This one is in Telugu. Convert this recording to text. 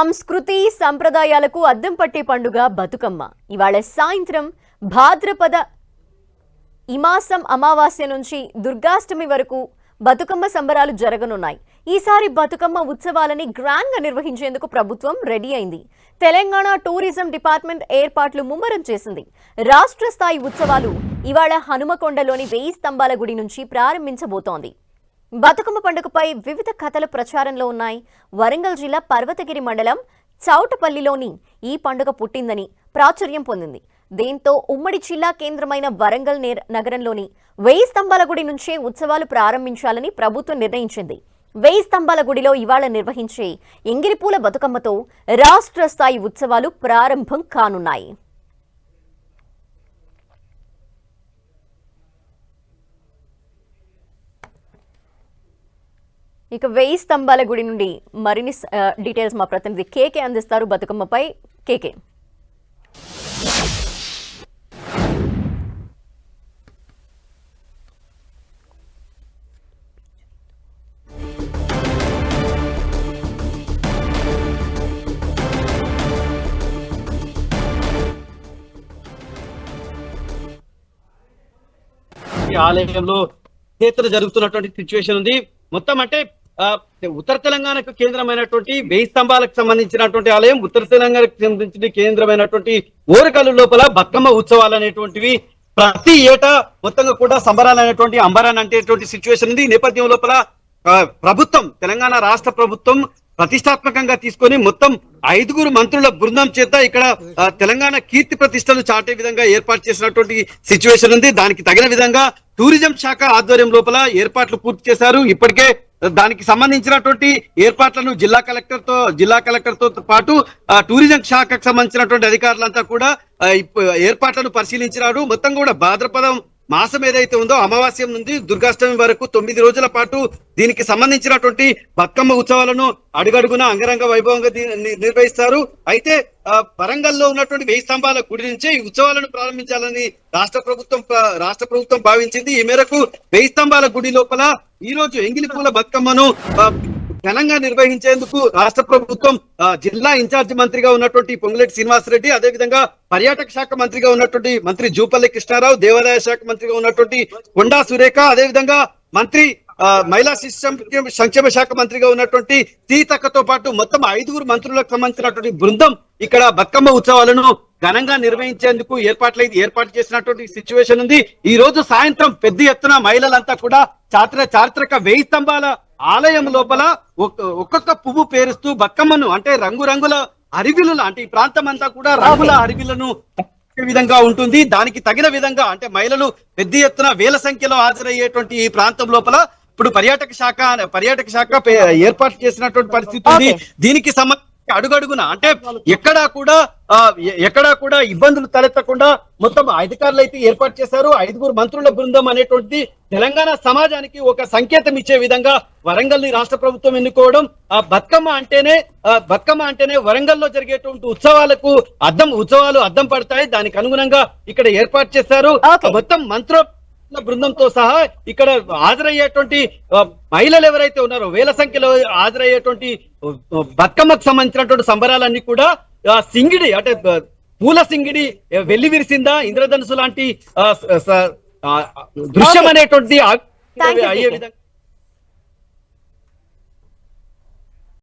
సంస్కృతి సంప్రదాయాలకు అద్దం పట్టే పండుగ బతుకమ్మ. ఇవాళ సాయంత్రం భాద్రపద ఇమాసం అమావాస్య నుంచి దుర్గాష్టమి వరకు బతుకమ్మ సంబరాలు జరగనున్నాయి. ఈసారి బతుకమ్మ ఉత్సవాలని గ్రాండ్గా నిర్వహించేందుకు ప్రభుత్వం రెడీ అయింది. తెలంగాణ టూరిజం డిపార్ట్మెంట్ ఏర్పాట్లు ముమ్మరం చేసింది. రాష్ట్ర స్థాయి ఉత్సవాలు ఇవాళ హనుమకొండలోని వెయ్యి స్తంభాల గుడి నుంచి ప్రారంభించబోతోంది. బతుకమ్మ పండుగపై వివిధ కథలు ప్రచారంలో ఉన్నాయి. వరంగల్ జిల్లా పర్వతగిరి మండలం చౌటపల్లిలోని ఈ పండుగ పుట్టిందని ప్రాచుర్యం పొందింది. దీంతో ఉమ్మడి జిల్లా కేంద్రమైన వరంగల్ నేర్- నగరంలోని వెయ్యి స్తంభాల గుడి నుంచే ఉత్సవాలు ప్రారంభించాలని ప్రభుత్వం నిర్ణయించింది. వెయ్యి స్తంభాల గుడిలో ఇవాళ నిర్వహించే ఎంగిరిపూల బతుకమ్మతో రాష్ట్ర స్థాయి ఉత్సవాలు ప్రారంభం కానున్నాయి. ఇక వెయ్యి స్తంభాల గుడి నుండి మరిన్ని డీటెయిల్స్ మా ప్రతినిధి కేకే అందిస్తారు. బతుకమ్మపై కేకే. ఆలయంలో చేతులు జరుగుతున్నటువంటి సిచ్యువేషన్ ఉంది. మొత్తం అంటే ఉత్తర తెలంగాణకు కేంద్రమైనటువంటి వెయ్యి స్తంభాలకు సంబంధించినటువంటి ఆలయం ఉత్తర తెలంగాణకు సంబంధించిన కేంద్రమైనటువంటి ఓరకల్లు లోపల బతుకమ్మ ఉత్సవాలు అనేటువంటివి ప్రతి ఏటా మొత్తంగా కూడా సంబరాలు అనేటువంటి అంబరాన్ అనేటువంటి సిచ్యువేషన్ ఉంది. నేపథ్యం లోపల ప్రభుత్వం తెలంగాణ రాష్ట్ర ప్రభుత్వం ప్రతిష్టాత్మకంగా తీసుకొని మొత్తం ఐదుగురు మంత్రుల బృందం చేత ఇక్కడ తెలంగాణ కీర్తి ప్రతిష్టలు చాటే విధంగా ఏర్పాటు చేసినటువంటి సిచ్యువేషన్ ఉంది. దానికి తగిన విధంగా టూరిజం శాఖ ఆధ్వర్యం లోపల ఏర్పాట్లు పూర్తి చేశారు. ఇప్పటికే దానికి సంబంధించినటువంటి ఏర్పాట్లను జిల్లా కలెక్టర్తో జిల్లా కలెక్టర్తో పాటు ఆ, టూరిజం శాఖకు సంబంధించినటువంటి అధికారులంతా కూడా ఏర్పాట్లను పరిశీలించినారు. మొత్తం కూడా భాద్రపదం మాసం ఏదైతే ఉందో అమావాస్యం నుండి దుర్గాష్టమి వరకు తొమ్మిది రోజుల పాటు దీనికి సంబంధించినటువంటి బతుకమ్మ ఉత్సవాలను అడుగడుగున అంగరంగ వైభవంగా నిర్వహిస్తారు. అయితే ఆ, వరంగల్లో ఉన్నటువంటి వెయ్యి స్తంభాల గుడి నుంచే ఈ ఉత్సవాలను ప్రారంభించాలని రాష్ట్ర ప్రభుత్వం రాష్ట్ర ప్రభుత్వం భావించింది. ఈ మేరకు వెయ్యి స్తంభాల గుడి లోపల ఈ రోజు ఎంగిలి పూల బతుకమ్మను ఘనంగా నిర్వహించేందుకు రాష్ట్ర ప్రభుత్వం జిల్లా ఇన్ఛార్జ్ మంత్రిగా ఉన్నటువంటి పొంగులేటి శ్రీనివాసరెడ్డి అదే విధంగా పర్యాటక శాఖ మంత్రిగా ఉన్నటువంటి మంత్రి జూపల్లి కృష్ణారావు దేవాదాయ శాఖ మంత్రిగా ఉన్నటువంటి కొండా సురేఖ అదే విధంగా మంత్రి మహిళా శిశు సంక్షేమ- శాఖ మంత్రిగా ఉన్నటువంటి తీతక్కతో పాటు మొత్తం ఐదుగురు మంత్రులకు సంబంధించినటువంటి బృందం ఇక్కడ బతుకమ్మ ఉత్సవాలను ఘనంగా నిర్వహించేందుకు ఏర్పాట్లు ఏర్పాటు చేసినటువంటి సిచ్యువేషన్ ఉంది. ఈ రోజు సాయంత్రం పెద్ద ఎత్తున మహిళలంతా కూడా చాత్ర చారిత్రక వెయ్యి స్తంభాల ఆలయం లోపల ఒక్క- ఒక్కొక్క పువ్వు పేరుస్తూ బతుకమ్మను అంటే రంగురంగుల అరివిలు అంటే ఈ ప్రాంతం అంతా కూడా రంగుల అరివిలను విధంగా ఉంటుంది దానికి తగిన విధంగా అంటే మహిళలు పెద్ద ఎత్తున వేల సంఖ్యలో హాజరయ్యేటువంటి ఈ ప్రాంతం లోపల ఇప్పుడు పర్యాటక శాఖ పర్యాటక శాఖ ఏర్పాటు చేసినటువంటి పరిస్థితి ఉంది. దీనికి సంబంధించి అడుగడుగున అంటే ఎక్కడా కూడా ఎక్కడా కూడా ఇబ్బందులు తలెత్తకుండా మొత్తం అధికారులు అయితే ఏర్పాటు చేశారు. ఐదుగురు మంత్రుల బృందం అనేటువంటిది తెలంగాణ సమాజానికి ఒక సంకేతం ఇచ్చే విధంగా వరంగల్ని రాష్ట్ర ప్రభుత్వం ఎన్నుకోవడం ఆ బతుకమ్మ అంటేనే ఆ బతుకమ్మ అంటేనే వరంగల్లో జరిగేటువంటి ఉత్సవాలకు అద్దం ఉత్సవాలు అద్దం పడతాయి. దానికి అనుగుణంగా ఇక్కడ ఏర్పాటు చేశారు. మొత్తం మంత్ర బృందంతో సహా ఇక్కడ హాజరయ్యేటువంటి మహిళలు ఎవరైతే ఉన్నారో వేల సంఖ్యలో హాజరయ్యేటువంటి బతుకమ్మకు సంబంధించినటువంటి సంబరాలన్నీ కూడా సింగిడి అంటే పూల సింగిడి ఆ, వెల్లి విరిసిందా ఇంద్రధనుసు లాంటి దృశ్యం. అనేటువంటి అయ్యే. విధంగా